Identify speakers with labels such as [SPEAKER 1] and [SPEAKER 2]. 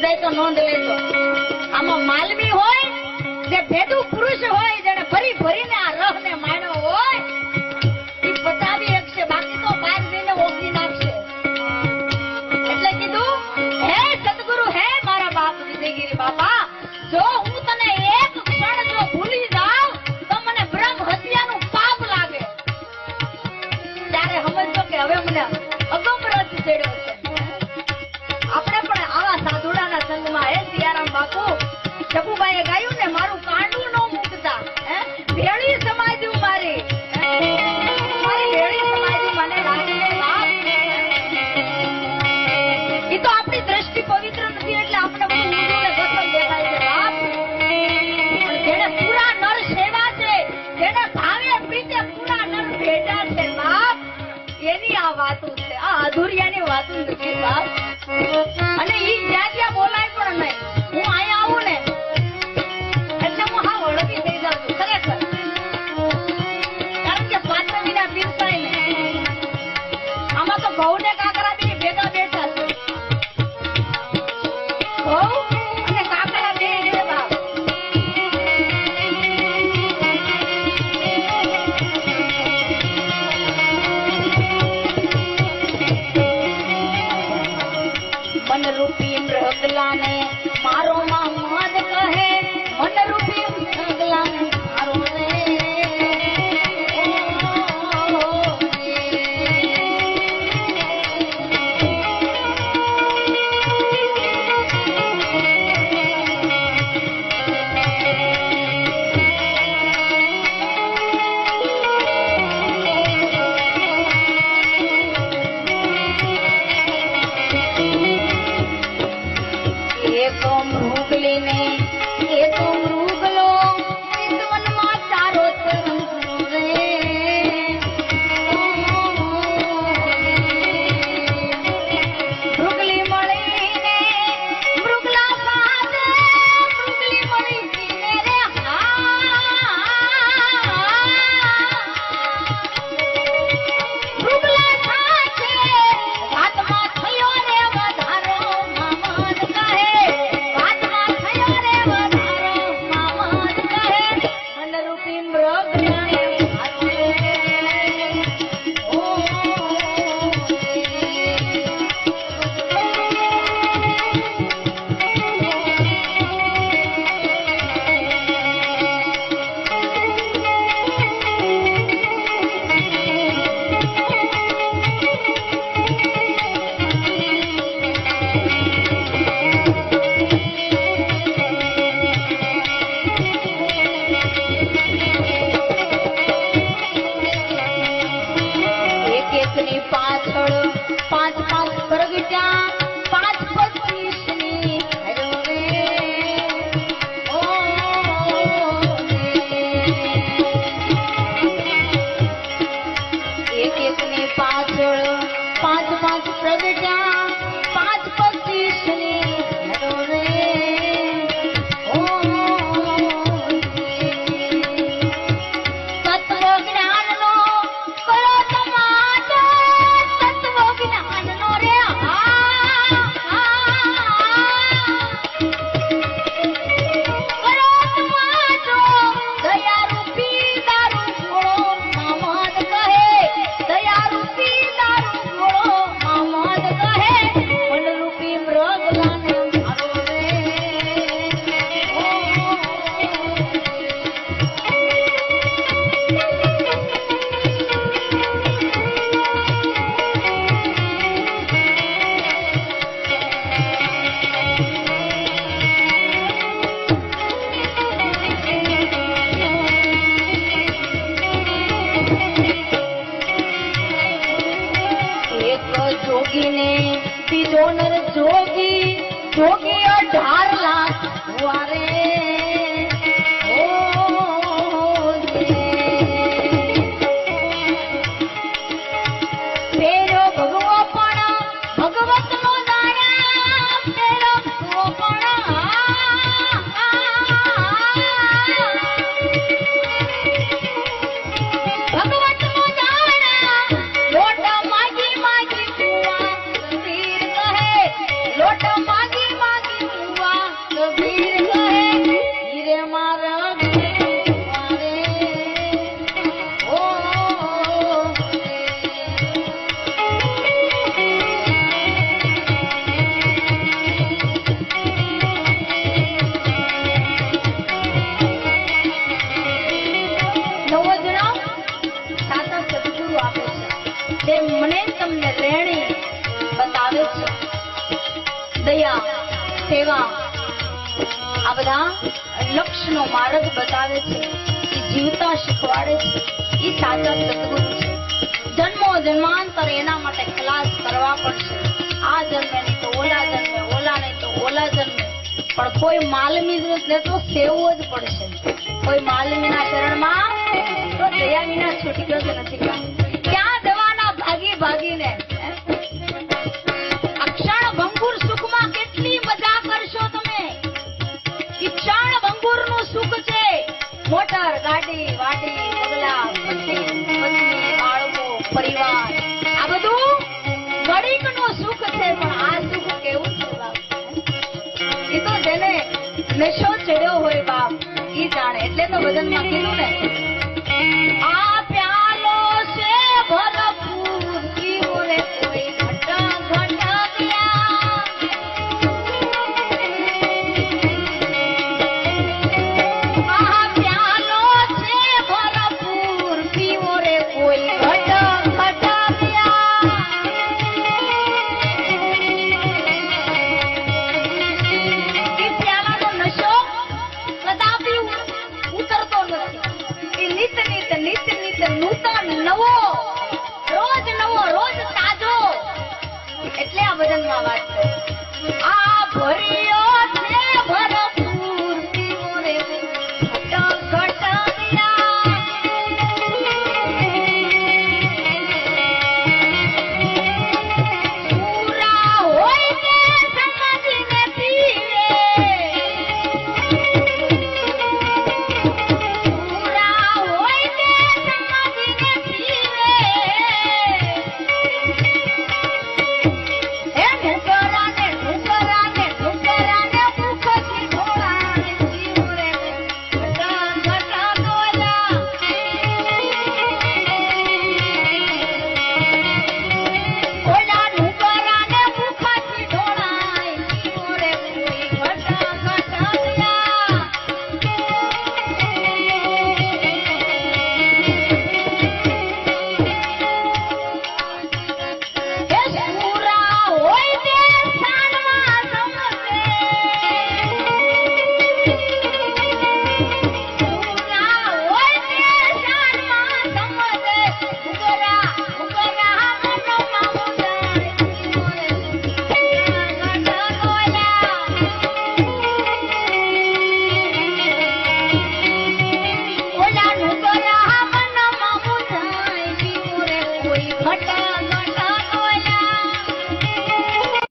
[SPEAKER 1] નોંધાય તો નોંધ લેજો. આમાં માલવી હોય જે ભેદુ પુરુષ હોય ಸಾಧು ನೃತ್ಯ ಅಣ್ಣ ಈ ಜಾತಿ એકલાને Oh, प्रगटा તે મને તમને રેણી બતાવે છે. દયા, સેવા, આ બધા લક્ષ્યનો માર્ગ બતાવે છે. એ જીવતા શીખવાડે છે. એ સાચા સદગુરુ છે. જન્મો જન્માંતર એના માટે ખલાસ કરવા પડશે. આ જન્મે નહીં તો ઓલા જન્મે, ઓલા નહીં તો ઓલા જન્મે. પણ કોઈ માલમી ને તો સેવવો જ પડશે. કોઈ માલમીના ચરણમાં તો દયા વિના છૂટક્યો જ નથી. ભાગીને. અક્ષણ ભંગુર સુખમાં કેટલી મજા કરશો તમે? ક્ષણ ભંગુરનું સુખ છે. મોટર, ગાડી, વાડી બગલા બાળકો, પરિવાર. આ બધું ઘડીકનું સુખ છે, પણ આ સુખ કેવું છે બાપ? એ તો જેને નશો ચડ્યો હોય બાપ, ઈ જાણે. એટલે તો ભજનમાં કીધું ને, આ એટલે આ વજનમાં વાત છે